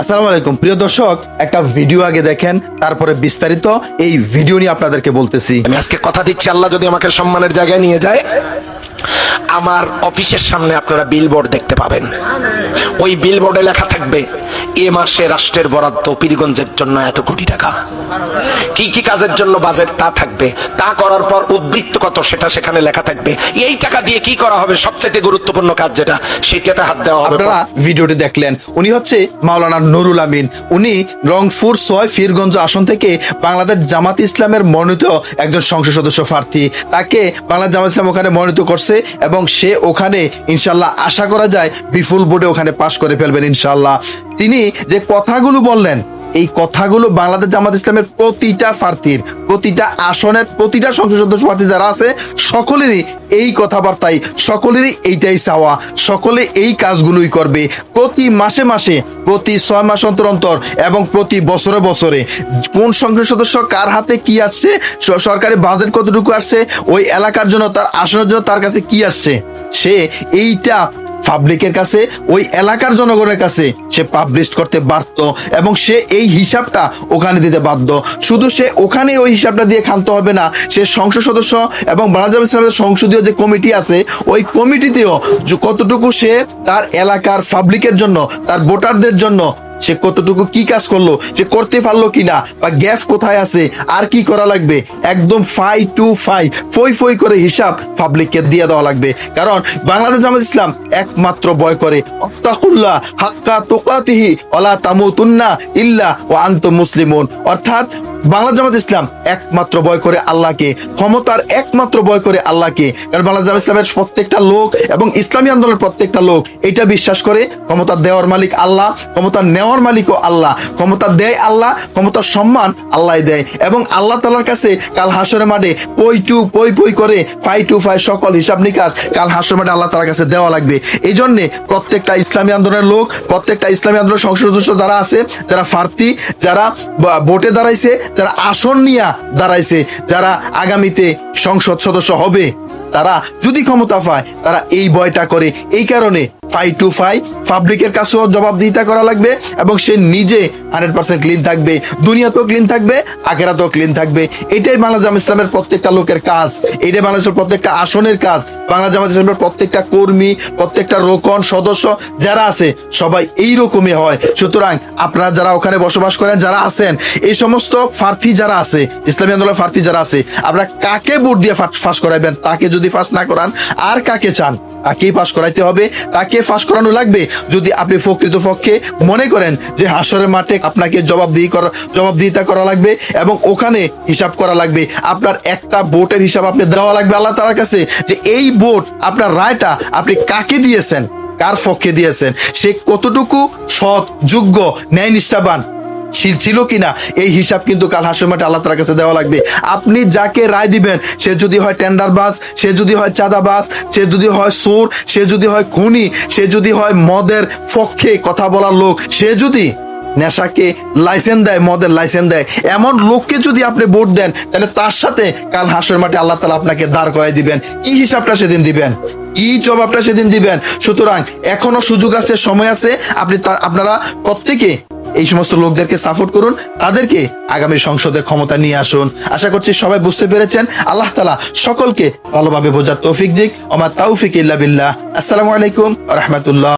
আসসালামু আলাইকুম। প্রিয় দর্শক, একটা ভিডিও আগে দেখেন, তারপরে বিস্তারিত এই ভিডিও নিয়ে আপনাদেরকে বলতেছি। আমি আজকে কথা দিচ্ছি, আল্লাহ যদি আমাকে সম্মানের জায়গায় নিয়ে যায়, আমার অফিসের সামনে আপনারা বিলবোর্ড দেখতে পাবেন। ওই বিলবোর্ডে লেখা থাকবে এ মাসে রাষ্ট্রের বরাদ্দ পীরগঞ্জের জন্য এত কোটি টাকা। কি কি কাজের জন্য বাজেট তা থাকবে, তা করার পর উদ্বৃত্ত কত সেটা সেখানে লেখা থাকবে। এই টাকা দিয়ে কি করা হবে সবচেয়ে গুরুত্বপূর্ণ কাজ যেটা সেটাতে হাত দেওয়া হবে। আপনারা ভিডিওটি দেখলেন। উনি হচ্ছে মাওলানা নুরুল আমিন। উনি রংপুর ছয় ফিরগঞ্জ আসন থেকে বাংলাদেশ জামাত ইসলামের মনোনীত একজন সংসদ সদস্য প্রার্থী। তাকে বাংলাদেশ জামাত ইসলাম ওখানে মনোনীত করছে এবং সে ওখানে ইনশাল্লাহ আশা করা যায় বিপুল ভোটে ওখানে পাশ করে ফেলবেন ইনশাল্লাহ। তিনি যে কথাগুলো বললেন, এই কথাগুলো বাংলাদেশ জামাত ইসলামের প্রতিটা প্রার্থীর, প্রতিটা আসনের, প্রতিটা সংসদ সদস্য প্রার্থী যারা আছে, সকলেরই এই কথাবার্তাই, সকলেরই এইটাই চাওয়া, সকলে এই কাজগুলোই করবে। প্রতি মাসে মাসে, প্রতি ছয় মাস অন্তর অন্তর এবং প্রতি বছরে বছরে, কোন সংসদ সদস্য কার হাতে কি আসছে সরকারি বাজেট কতটুকু আসছে, ওই এলাকার জন্য তার, আসনের জন্য তার কাছে কি আসছে, সে এইটা পাবলিকের কাছে, ওই এলাকার জনগণের কাছে সে পাবলিশ করতে বাধ্য এবং সে এই হিসাবটা ওখানে দিতে বাধ্য। শুধু সে ওখানে ওই হিসাবটা দিয়ে খানতে হবে না, সে সংসদ সদস্য এবং বাংলাদেশ ইসলামের সংসদীয় যে কমিটি আছে, ওই কমিটিতেও কতটুকু সে তার এলাকার পাবলিকের জন্য, তার ভোটারদের জন্য সে কতটুকু কি কাজ করল? সে করতে পারল কি না বা গ্যাপ কোথায় আছে? আর কি করা লাগবে? একদম ফাই টু ফাই, ফই ফই করে হিসাব পাবলিককে দিয়ে দেওয়া লাগবে। কারণ বাংলাদেশ জামাত ইসলাম একমাত্র বয় করে। অত্তাকুল্লাহ হাক্কা তোকাতিহি অলা তামুতুন্না ইল্লা ও আন্ত মুসলিমুন। অর্থাৎ বাংলাদেশ জামাত ইসলাম একমাত্র ভয় করে আল্লাহকে, ক্ষমতার একমাত্র ভয় করে আল্লাহকে। কারণ বাংলাদেশ জামাত ইসলামের প্রত্যেকটা লোক এবং ইসলামী আন্দোলনের প্রত্যেকটা লোক এটা বিশ্বাস করে, ক্ষমতা দেওয়ার মালিক আল্লাহ, ক্ষমতা নেওয়ার মালিকও আল্লাহ। ক্ষমতা দেয় আল্লাহ ক্ষমতার সম্মান আল্লাহ দেয়। এবং আল্লাহ তালার কাছে কাল হাসরের মাঠে পই টু, পই পই করে, ফাই টু ফাই সকল হিসাব নিকাশ কাল হাসরের মাঠে আল্লাহ তালার কাছে দেওয়া লাগবে। এই জন্যে প্রত্যেকটা ইসলামী আন্দোলনের লোক, প্রত্যেকটা ইসলামী আন্দোলনের সংসদ সদস্য যারা আছে, যারা প্রার্থী, যারা ভোটে দাঁড়াইছে যারা আসন নিয়ে দাঁড়াইছে। যারা আগামীতে সংসদ সদস্য হবে, তারা যদি ক্ষমতা পায়, তারা এই ভয়টা করে। এই কারণে ফাই টু ফাই পাবলিকের কাছেও জবাবদিহিতা করা লাগবে এবং সে নিজে হান্ড্রেড পার্সেন্ট ক্লিন থাকবে, দুনিয়াতেও ক্লিন থাকবে, আখেরাতেও ক্লিন থাকবে। এটাই বাংলা জামাত ইসলামের প্রত্যেকটা লোকের কাজ, এটাই বাংলাদেশের প্রত্যেকটা আসনের কাজ, বাংলা জামাত ইসলামের প্রত্যেকটা কর্মী, প্রত্যেকটা রোকন সদস্য যারা আছে, সবাই এই রকমই হয়। সুতরাং আপনারা যারা ওখানে বসবাস করেন, যারা আছেন, এই সমস্ত প্রার্থী যারা আছে, ইসলামী আন্দোলনের প্রার্থী যারা আছে, আপনারা কাকে ভোট দিয়ে ফাঁস করাইবেন? তাকে যদি ফাঁস না করান, আর কাকে চান? তাকেই পাশ করাইতে হবে, তাকে ফাঁস করানো লাগবে। যদি আপনি প্রকৃত পক্ষে মনে করেন যে হাসরের মাঠে আপনাকে জবাবদিহি করা জবাবদিহিতা করা লাগবে এবং ওখানে হিসাব করা লাগবে, আপনার একটা ভোটের হিসাব আপনি দেওয়া লাগবে আল্লাহ তাআলার কাছে যে এই ভোট আপনার রায়টা আপনি কাকে দিয়েছেন, কার পক্ষে দিয়েছেন, সে কতটুকু সৎ, যোগ্য ন্যায় নিষ্ঠাবান ছিল- ছিল কিনা, এই হিসাব কিন্তু কাল হাসর মাঠে আল্লাহ তালার কাছে দেওয়া লাগবে। আপনি যাকে রায় দিবেন, সে যদি হয় টেন্ডার বাস, সে যদি হয় চাঁদাবাস সে যদি হয় সোর, সে যদি হয় খুনি, সে যদি হয় মদের পক্ষে কথা বলার লোক, সে যদি নেশাকে লাইসেন্স দেয়, মদের লাইসেন্স দেয়, এমন লোককে যদি আপনি ভোট দেন, তাহলে তার সাথে কাল হাসর মাঠে আল্লাহ তালা আপনাকে দাঁড় করাই দিবেন। কি হিসাবটা সেদিন দিবেন? কি জবাবটা সেদিন দিবেন? সুতরাং এখনও সুযোগ আছে, সময় আছে, আপনি আপনারা প্রত্যেকে এই সমস্ত লোকদেরকে সাপোর্ট করুন, তাদেরকে আগামী সংসদে ক্ষমতা নিয়ে আসুন। আশা করছি সবাই বুঝতে পেরেছেন। আল্লাহ তালা সকলকে ভালোভাবে বোঝার তৌফিক দিক। আমার তাউফিক ইল্লা বিল্লাহ। আসসালামু আলাইকুম রহমতুল্লাহ।